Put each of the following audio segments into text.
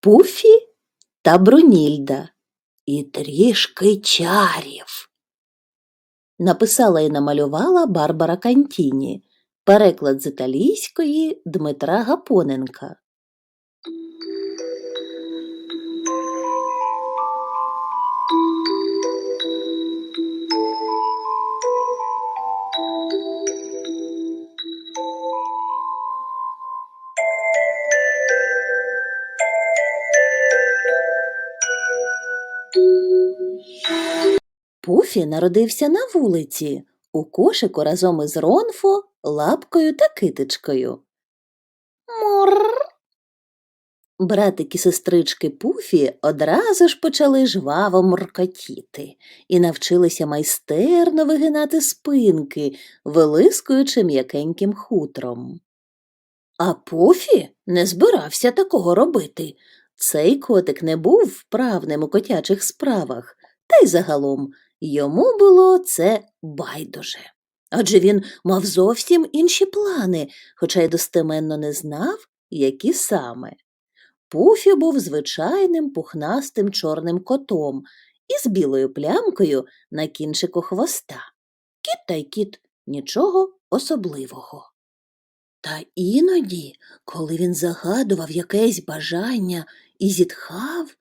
Пуфі та Брунільда і трішки чарів. Написала і намалювала Барбара Кантіні. Переклад з італійської Дмитра Гапоненка. Пуфі народився на вулиці, у кошику разом із Ронфо, лапкою та китичкою. Мур. Братик і сестрички Пуфі одразу ж почали жваво муркотіти і навчилися майстерно вигинати спинки, вилискуючи м'якеньким хутром. А Пуфі не збирався такого робити. Цей котик не був вправним у котячих справах, та й загалом йому було це байдуже. Адже він мав зовсім інші плани, хоча й достеменно не знав, які саме. Пуфі був звичайним пухнастим чорним котом із білою плямкою на кінчику хвоста. Кіт та й кіт нічого особливого. Та іноді, коли він загадував якесь бажання і зітхав,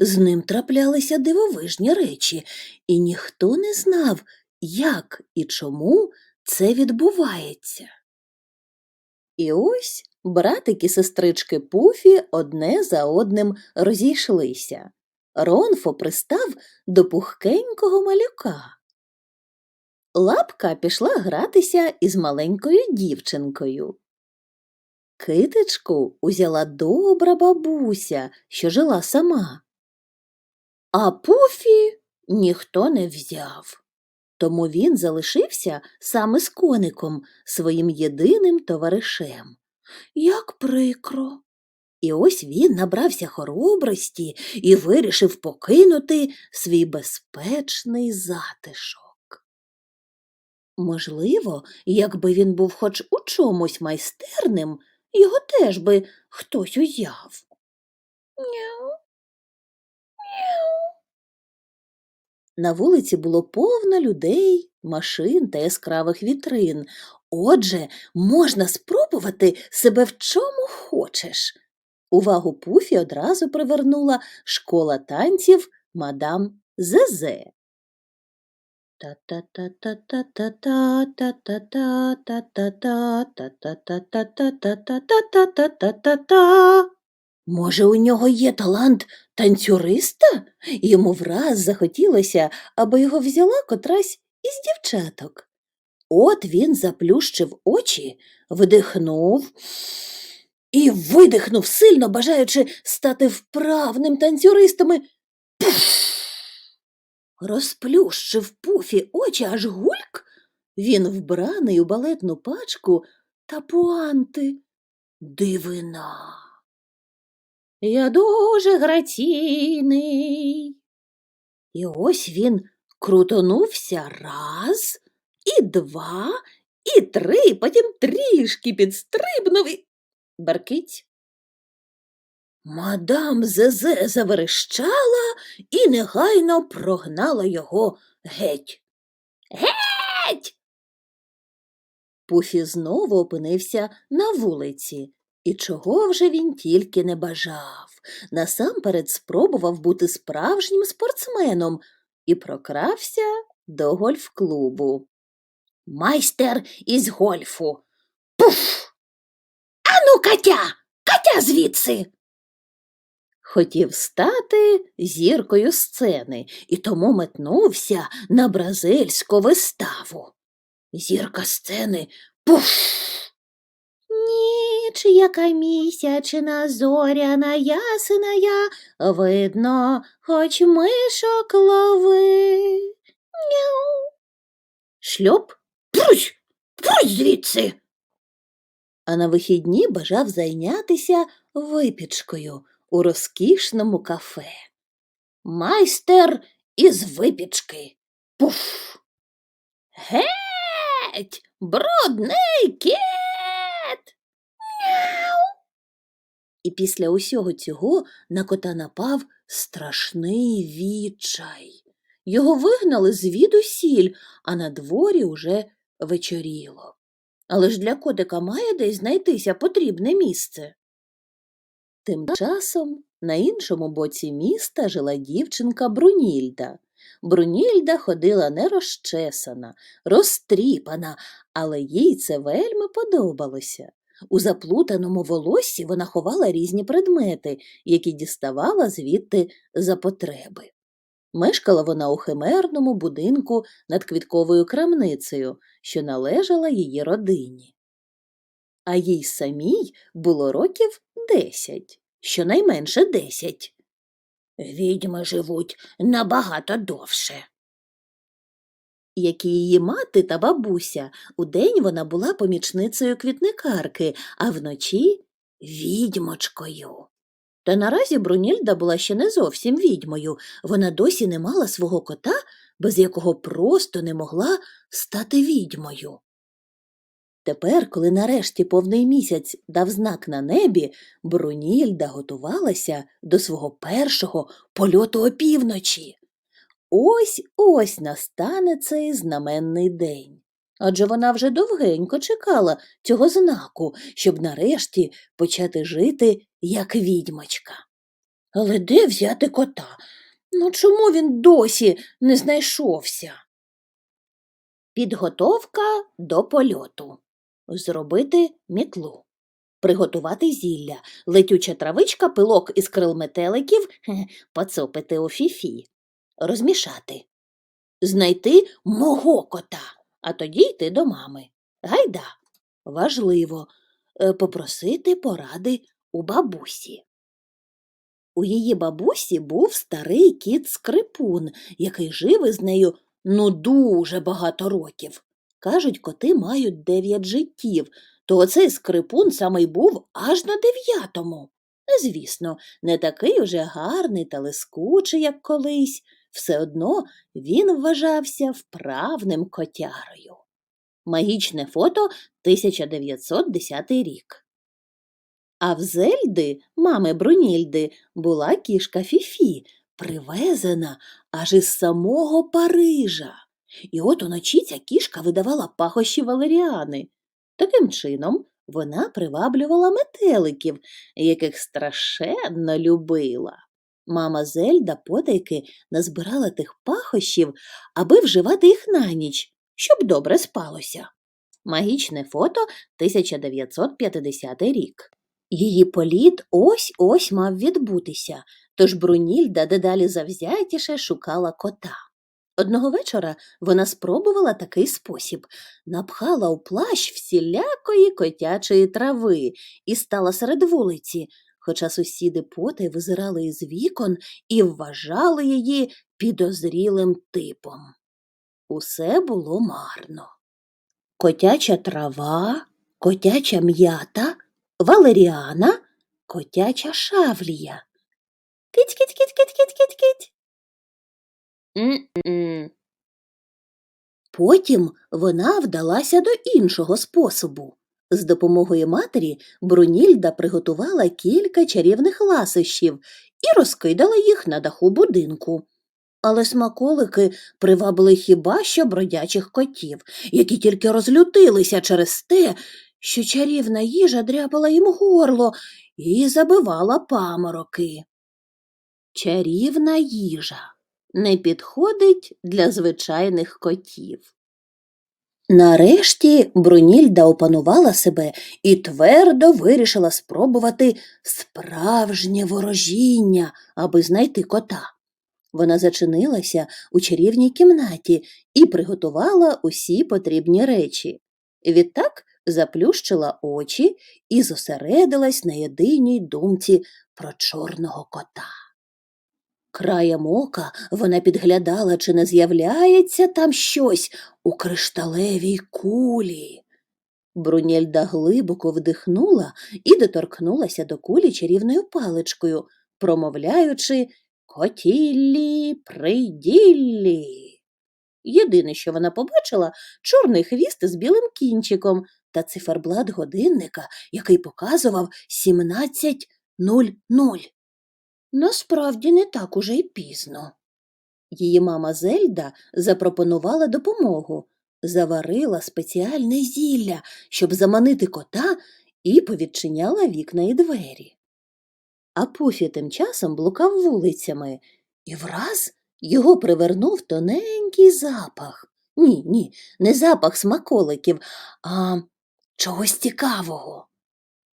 з ним траплялися дивовижні речі, і ніхто не знав, як і чому це відбувається. І ось братик і сестрички Пуфі одне за одним розійшлися. Ронфо пристав до пухкенького малюка. Лапка пішла гратися із маленькою дівчинкою. Китичку узяла добра бабуся, що жила сама. А Пуфі ніхто не взяв. Тому він залишився саме з коником, своїм єдиним товаришем. Як прикро. І ось він набрався хоробрості і вирішив покинути свій безпечний затишок. Можливо, якби він був хоч у чомусь майстерним, його теж би хтось узяв. Няу. На вулиці було повно людей, машин та яскравих вітрин. Отже, можна спробувати себе в чому хочеш. Увагу Пуфі одразу привернула школа танців мадам Зезе. Та-та-та-та-та-та-та-та-та-та-та-та-та-та-та-та-та-та. Може, у нього є талант танцюриста? Йому враз захотілося, аби його взяла котрась із дівчаток. От він заплющив очі, вдихнув і видихнув, сильно бажаючи стати вправним танцюристом. і Розплющив пуфі очі аж гульк. Він вбраний у балетну пачку та пуанти. Дивина. Я дуже граційний. І ось він крутонувся раз, і два, і три, потім трішки підстрибнув і баркить. Мадам Зезе заверещала і негайно прогнала його геть. Геть. Пуфі знову опинився на вулиці. І чого вже він тільки не бажав. Насамперед спробував бути справжнім спортсменом і прокрався до гольф-клубу. Майстер із гольфу. Пуф! Ану, Катя, Катя звідси. Хотів стати зіркою сцени і тому метнувся на бразильську виставу. Зірка сцени пуф! Ніч, яка місячна, зоряна, ясна я, видно, хоч мишок лови. Няу. Шльоп, прусь, прусь звідси. А на вихідні бажав зайнятися випічкою у розкішному кафе. Майстер із випічки. Пуф. Геть, брудний кіт. Після усього цього на кота напав страшний відчай. Його вигнали звідусіль, а на дворі уже вечоріло. Але ж для котика має десь знайтися потрібне місце. Тим часом на іншому боці міста жила дівчинка Брунільда. Брунільда ходила не розчесана, розтріпана, але їй це вельми подобалося. У заплутаному волоссі вона ховала різні предмети, які діставала звідти за потреби. Мешкала вона у химерному будинку над квітковою крамницею, що належала її родині. А їй самій було років десять, щонайменше десять. Відьми живуть набагато довше. Як і її мати та бабуся, удень вона була помічницею квітникарки, а вночі відьмочкою. Та наразі Брунільда була ще не зовсім відьмою, вона досі не мала свого кота, без якого просто не могла стати відьмою. Тепер, коли нарешті повний місяць дав знак на небі, Брунільда готувалася до свого першого польоту опівночі. Ось ось настане цей знаменний день. Адже вона вже довгенько чекала цього знаку, щоб нарешті почати жити як відьмочка. Але де взяти кота? Ну чому він досі не знайшовся? Підготовка до польоту. Зробити мітлу. Приготувати зілля, летюча травичка, пилок із крил метеликів, хе, поцопити у фіфі, розмішати, знайти мого кота, а тоді йти до мами. Гайда. Важливо е, попросити поради у бабусі. У її бабусі був старий кіт скрипун, який жив із нею ну дуже багато років. Кажуть, коти мають дев'ять життів, то оцей скрипун саме й був аж на дев'ятому. Звісно, не такий уже гарний та лискучий, як колись, все одно він вважався вправним котярою. Магічне фото 1910 рік. А в Зельди, мами Брунільди, була кішка Фіфі, привезена аж із самого Парижа. І от уночі ця кішка видавала пахощі валеріани. Таким чином вона приваблювала метеликів, яких страшенно любила. Мама Зельда потайки назбирала тих пахощів, аби вживати їх на ніч, щоб добре спалося. Магічне фото 1950 рік. Її політ ось ось мав відбутися, тож Брунільда дедалі завзятіше шукала кота. Одного вечора вона спробувала такий спосіб напхала у плащ всілякої котячої трави і стала серед вулиці, хоча сусіди потай визирали із вікон і вважали її підозрілим типом. Усе було марно. Котяча трава, котяча м'ята, валеріана, котяча шавлія. Кить-кить-кить-кить-кить-кить-кить. Потім вона вдалася до іншого способу. З допомогою матері Брунільда приготувала кілька чарівних ласощів і розкидала їх на даху будинку. Але смаколики привабили хіба що бродячих котів, які тільки розлютилися через те, що чарівна їжа дряпала їм горло і забивала памороки. Чарівна їжа не підходить для звичайних котів. Нарешті Брунільда опанувала себе і твердо вирішила спробувати справжнє ворожіння, аби знайти кота. Вона зачинилася у чарівній кімнаті і приготувала усі потрібні речі. Відтак заплющила очі і зосередилась на єдиній думці про чорного кота. Краєм ока вона підглядала, чи не з'являється там щось у кришталевій кулі. Брунєльда глибоко вдихнула і доторкнулася до кулі чарівною паличкою, промовляючи Котіллі, приділлі. Єдине, що вона побачила, чорний хвіст з білим кінчиком та циферблат годинника, який показував нуль. Насправді не так уже й пізно. Її мама Зельда запропонувала допомогу, заварила спеціальне зілля, щоб заманити кота, і повідчиняла вікна і двері. А Пуфі тим часом блукав вулицями, і враз його привернув тоненький запах. Ні, ні, не запах смаколиків, а чогось цікавого.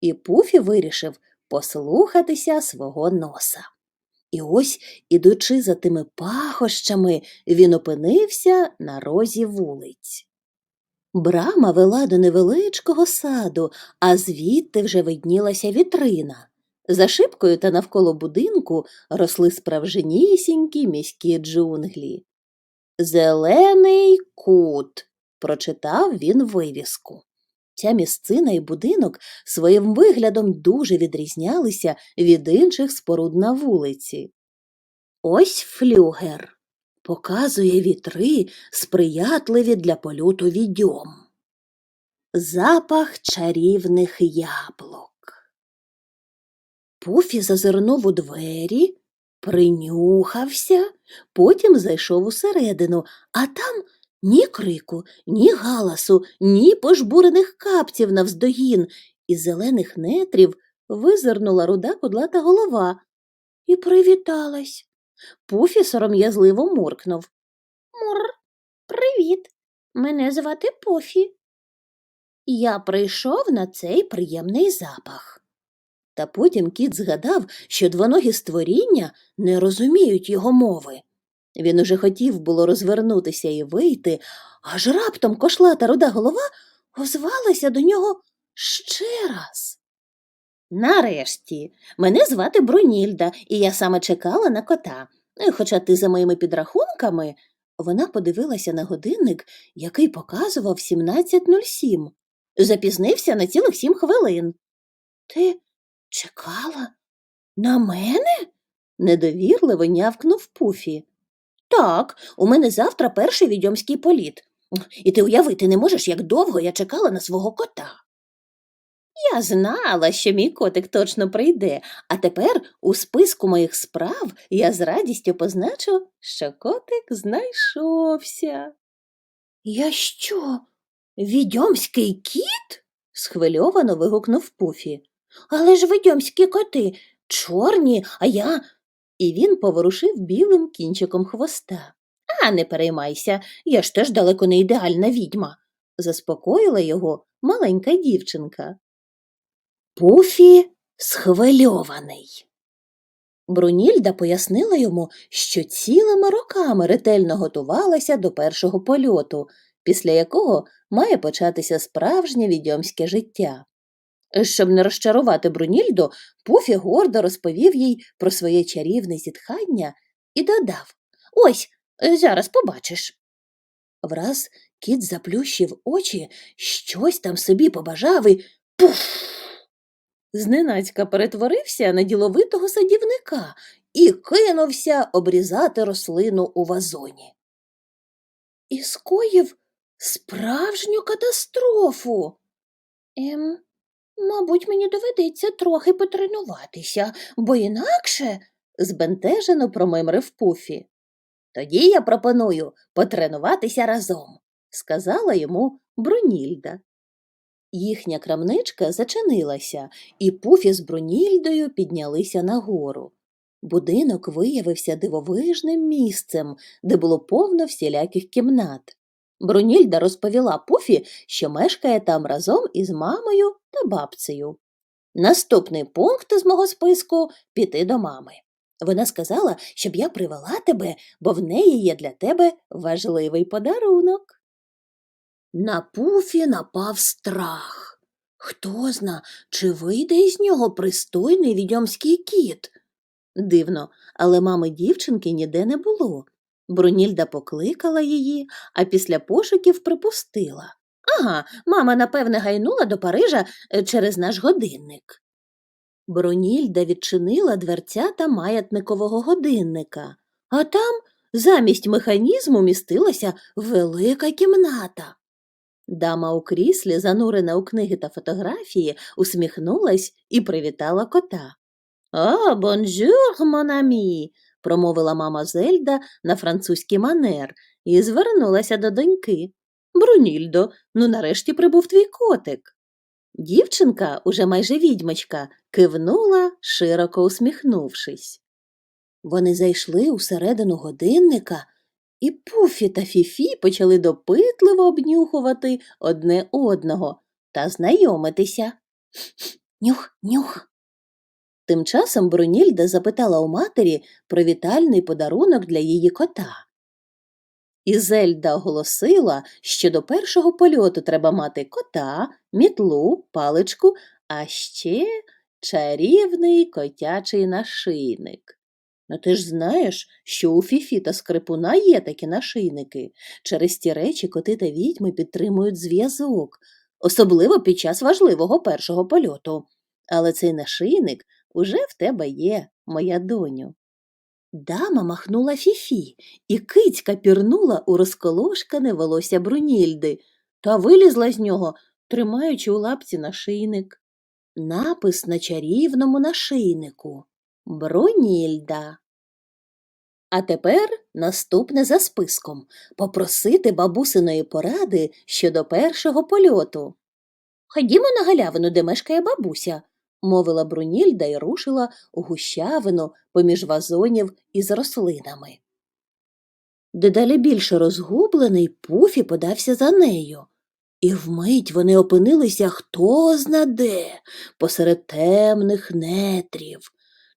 І Пуфі вирішив послухатися свого носа. І ось, ідучи за тими пахощами, він опинився на розі вулиць. Брама вела до невеличкого саду, а звідти вже виднілася вітрина. За шибкою та навколо будинку росли справжнісінькі міські джунглі. Зелений кут, прочитав він вивіску. Ця місцина і будинок своїм виглядом дуже відрізнялися від інших споруд на вулиці. Ось флюгер показує вітри, сприятливі для польоту відьом. Запах чарівних яблук. Пуфі зазирнув у двері, принюхався, потім зайшов усередину, а там ні крику, ні галасу, ні пожбурених капців навздогін, із зелених нетрів визирнула руда кудлата голова і привіталась. Пуфі сором'язливо муркнув. Мур, привіт. Мене звати Пуфі. Я прийшов на цей приємний запах. Та потім кіт згадав, що двоногі створіння не розуміють його мови. Він уже хотів було розвернутися і вийти, аж раптом кошлата руда голова озвалася до нього ще раз. Нарешті, мене звати Брунільда, і я саме чекала на кота. Е, Хоча ти за моїми підрахунками, вона подивилася на годинник, який показував 17.07. Запізнився на цілих сім хвилин. Ти чекала на мене? недовірливо нявкнув Пуфі. Так, у мене завтра перший відьомський політ. І ти уявити не можеш, як довго я чекала на свого кота. Я знала, що мій котик точно прийде, а тепер у списку моїх справ я з радістю позначу, що котик знайшовся. Я що, відьомський кіт? схвильовано вигукнув Пуфі. Але ж відьомські коти чорні, а я. І він поворушив білим кінчиком хвоста. А не переймайся, я ж теж далеко не ідеальна відьма, заспокоїла його маленька дівчинка. Пуфі схвильований. Брунільда пояснила йому, що цілими роками ретельно готувалася до першого польоту, після якого має початися справжнє відьомське життя. Щоб не розчарувати Брунільду, Пуфі гордо розповів їй про своє чарівне зітхання і додав Ось, е, зараз побачиш. Враз кіт заплющив очі, щось там собі побажав і пуф. Зненацька перетворився на діловитого садівника і кинувся обрізати рослину у вазоні. І скоїв справжню катастрофу. Ем, Мабуть, мені доведеться трохи потренуватися, бо інакше. збентежено промимрив Пуфі. Тоді я пропоную потренуватися разом, сказала йому Брунільда. Їхня крамничка зачинилася, і Пуфі з Брунільдою піднялися нагору. Будинок виявився дивовижним місцем, де було повно всіляких кімнат. Брунільда розповіла Пуфі, що мешкає там разом із мамою та бабцею. Наступний пункт з мого списку піти до мами. Вона сказала, щоб я привела тебе, бо в неї є для тебе важливий подарунок. На Пуфі напав страх. Хто зна, чи вийде із нього пристойний відьомський кіт? Дивно, але мами дівчинки ніде не було. Брунільда покликала її, а після пошуків припустила. Ага, мама, напевне, гайнула до Парижа е, через наш годинник. Брунільда відчинила дверцята маятникового годинника, а там замість механізму містилася велика кімната. Дама у кріслі, занурена у книги та фотографії, усміхнулась і привітала кота. А, бонжур, монамі, промовила мама Зельда на французький манер і звернулася до доньки. Брунільдо, ну нарешті прибув твій котик. Дівчинка, уже майже відьмочка, кивнула, широко усміхнувшись. Вони зайшли усередину годинника, і Пуфі та Фіфі почали допитливо обнюхувати одне одного та знайомитися. Нюх, нюх. Тим часом Брунільда запитала у матері про вітальний подарунок для її кота. І Зельда оголосила, що до першого польоту треба мати кота, мітлу, паличку, а ще чарівний котячий нашийник. Ну ти ж знаєш, що у Фіфі та Скрипуна є такі нашийники. Через ті речі коти та відьми підтримують зв'язок, особливо під час важливого першого польоту. Але цей нашийник уже в тебе є, моя доню. Дама махнула Фіфі, і кицька пірнула у розколошкане волосся Брунільди та вилізла з нього, тримаючи у лапці нашийник. Напис на чарівному нашийнику Брунільда. А тепер наступне за списком попросити бабусиної поради щодо першого польоту. Ходімо на галявину, де мешкає бабуся, мовила Брунільда і рушила у гущавину поміж вазонів із рослинами. Дедалі більше розгублений Пуфі подався за нею, і вмить вони опинилися хто зна де, посеред темних нетрів.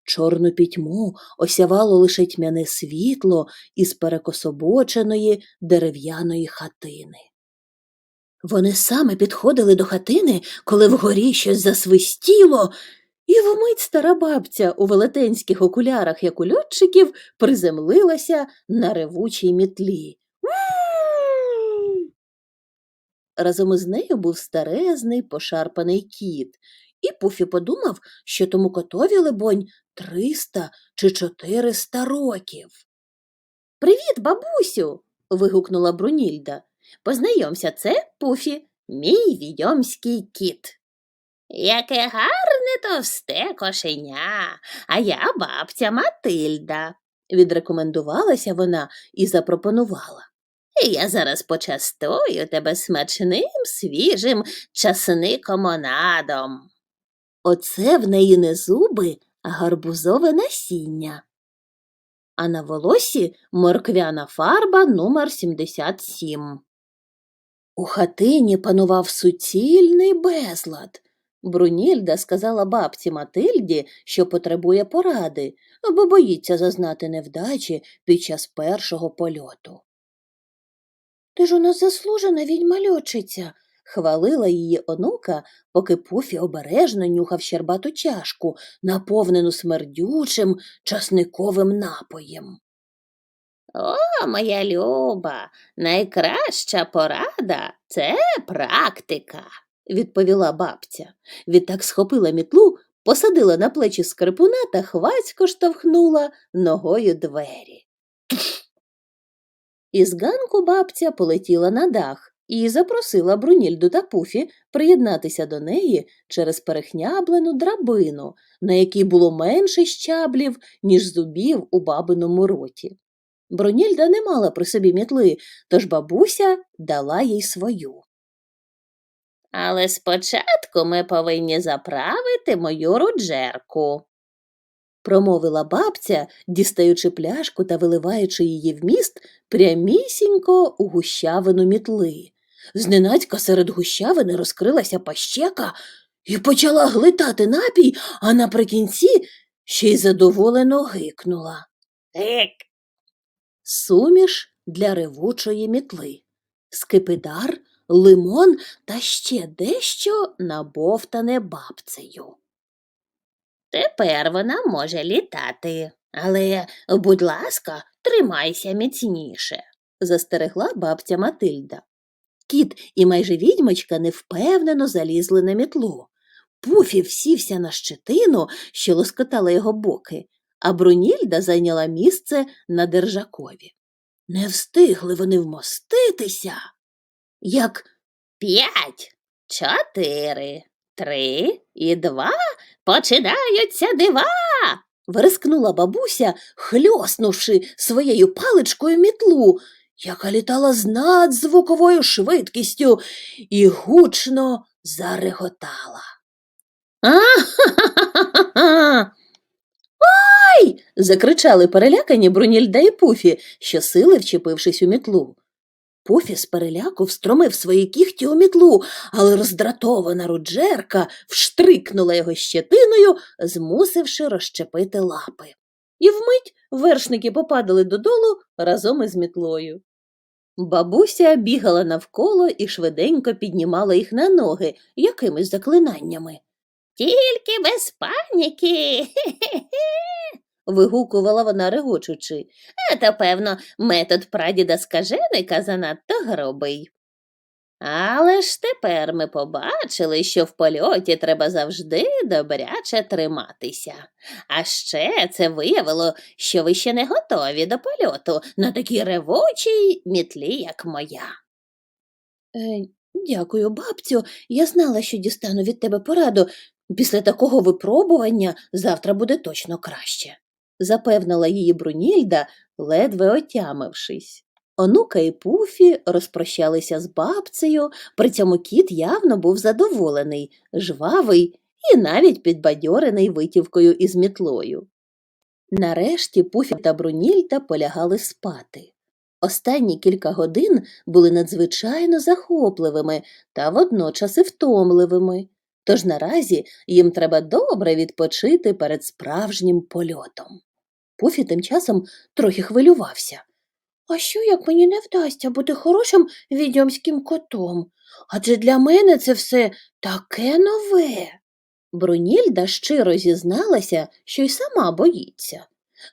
Чорну пітьму осявало лише тьмяне світло із перекособоченої дерев'яної хатини. Вони саме підходили до хатини, коли вгорі щось засвистіло, і вмить стара бабця у велетенських окулярах, як у льотчиків, приземлилася на ревучій мітлі. Разом із нею був старезний пошарпаний кіт, і Пуфі подумав, що тому котові, либонь, триста чи чотириста років. Привіт, бабусю. вигукнула Брунільда. Познайомся, це Пуфі, мій відьомський кіт. Яке гарне товсте кошеня, а я бабця Матильда, відрекомендувалася вона і запропонувала. Я зараз почастую тебе смачним свіжим часникомонадом. Оце в неї не зуби, а гарбузове насіння. А на волосі морквяна фарба номер 77. У хатині панував суцільний безлад. Брунільда сказала бабці Матильді, що потребує поради, бо боїться зазнати невдачі під час першого польоту. Ти ж у нас заслужена відьма хвалила її онука, поки Пуфі обережно нюхав щербату чашку, наповнену смердючим часниковим напоєм. О, моя люба, найкраща порада це практика, відповіла бабця. Відтак схопила мітлу, посадила на плечі скрипуна та хвацько штовхнула ногою двері. Із ганку бабця полетіла на дах і запросила Брунільду та Пуфі приєднатися до неї через перехняблену драбину, на якій було менше щаблів, ніж зубів у бабиному роті. Брунільда не мала при собі мітли, тож бабуся дала їй свою. Але спочатку ми повинні заправити мою руджерку, промовила бабця, дістаючи пляшку та виливаючи її в міст прямісінько у гущавину мітли. Зненацька серед гущавини розкрилася пащека і почала глитати напій, а наприкінці ще й задоволено гикнула. Ек. Суміш для ревучої мітли, скипидар, лимон та ще дещо набовтане бабцею. Тепер вона може літати, але, будь ласка, тримайся міцніше, застерегла бабця Матильда. Кіт і майже відьмочка невпевнено залізли на мітлу. Пуфі всівся на щетину, що лоскотала його боки, а Брунільда зайняла місце на держакові. Не встигли вони вмоститися, як п'ять, чотири, три і два починаються дива. Верескнула бабуся, хльоснувши своєю паличкою мітлу, яка літала з надзвуковою швидкістю і гучно зареготала. А-ха-ха-ха-ха! Ай! закричали перелякані Брунільда і Пуфі, щосили вчепившись у мітлу. Пуфі з переляку встромив свої кігті у мітлу, але роздратована руджерка вштрикнула його щетиною, змусивши розщепити лапи. І вмить вершники попадали додолу разом із мітлою. Бабуся бігала навколо і швиденько піднімала їх на ноги якимись заклинаннями. Тільки без паніки. вигукувала вона регочучи. А то, певно, метод прадіда скаженика занадто грубий. Але ж тепер ми побачили, що в польоті треба завжди добряче триматися. А ще це виявило, що ви ще не готові до польоту на такій ревучій мітлі, як моя. Е, дякую, бабцю. Я знала, що дістану від тебе пораду. Після такого випробування завтра буде точно краще, запевнила її Брунільда, ледве отямившись. Онука і Пуфі розпрощалися з бабцею, при цьому кіт явно був задоволений, жвавий і навіть підбадьорений витівкою із мітлою. Нарешті Пуфі та Брунільда полягали спати. Останні кілька годин були надзвичайно захопливими та водночас і втомливими, тож наразі їм треба добре відпочити перед справжнім польотом. Пуфі тим часом трохи хвилювався. А що, як мені не вдасться бути хорошим відьомським котом? Адже для мене це все таке нове. Брунільда щиро зізналася, що й сама боїться.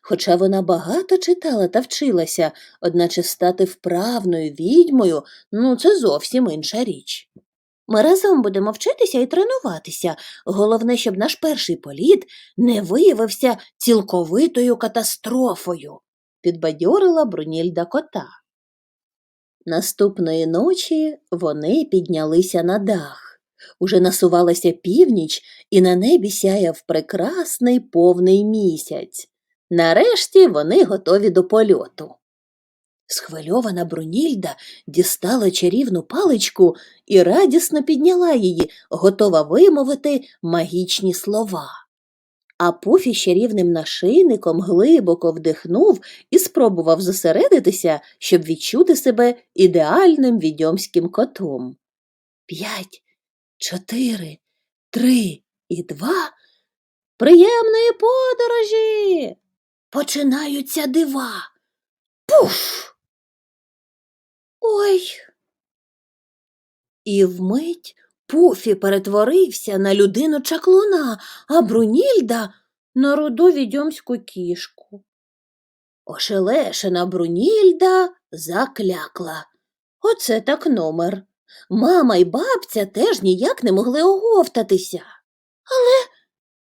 Хоча вона багато читала та вчилася, одначе стати вправною відьмою ну це зовсім інша річ. Ми разом будемо вчитися і тренуватися. Головне, щоб наш перший політ не виявився цілковитою катастрофою підбадьорила Брунільда кота. Наступної ночі вони піднялися на дах. Уже насувалася північ, і на небі сяяв прекрасний повний місяць. Нарешті вони готові до польоту. Схвильована Брунільда дістала чарівну паличку і радісно підняла її, готова вимовити магічні слова. А Пуфі ще рівним нашийником глибоко вдихнув і спробував зосередитися, щоб відчути себе ідеальним відьомським котом. П'ять, чотири, три і два. Приємної подорожі. Починаються дива. Пуф. Ой. І вмить Пуфі перетворився на людину чаклуна, а Брунільда на руду відьомську кішку. Ошелешена Брунільда заклякла. Оце так номер. Мама й бабця теж ніяк не могли оговтатися. Але,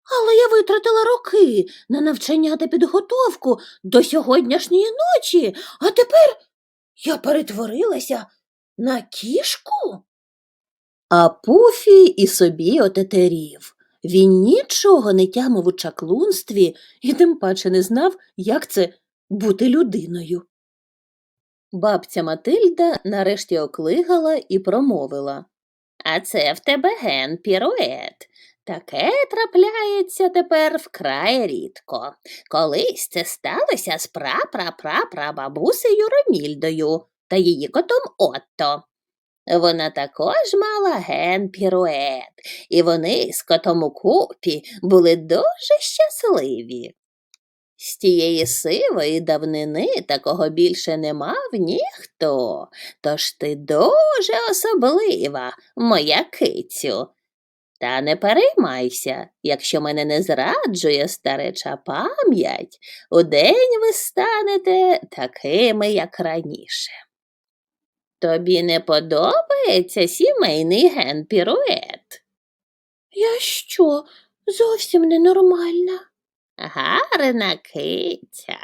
але я витратила роки на навчання та підготовку до сьогоднішньої ночі, а тепер я перетворилася на кішку. А Пуфі і собі отетерів. Він нічого не тямив у чаклунстві і тим паче не знав, як це бути людиною. Бабця Матильда нарешті оклигала і промовила А це в тебе ген пірует. Таке трапляється тепер вкрай рідко. Колись це сталося з прапрапрапрабабусею Ромільдою та її котом Отто. Вона також мала ген пірует, і вони з котом у купі були дуже щасливі. З тієї сивої давнини такого більше не мав ніхто, тож ти дуже особлива, моя кицю. Та не переймайся, якщо мене не зраджує стареча пам'ять, удень ви станете такими, як раніше. Тобі не подобається сімейний ген пірует? Я що, зовсім ненормальна? Гарна киця.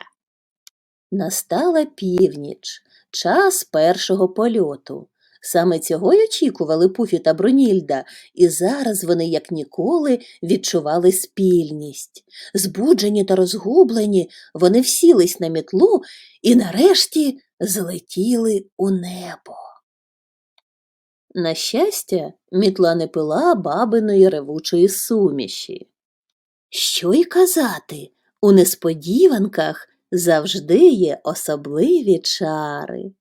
Настала північ, час першого польоту. Саме цього й очікували Пуфі та Брунільда, і зараз вони, як ніколи, відчували спільність. Збуджені та розгублені, вони всілись на мітлу і нарешті злетіли у небо. На щастя, мітла не пила бабиної ревучої суміші. Що й казати, у несподіванках завжди є особливі чари.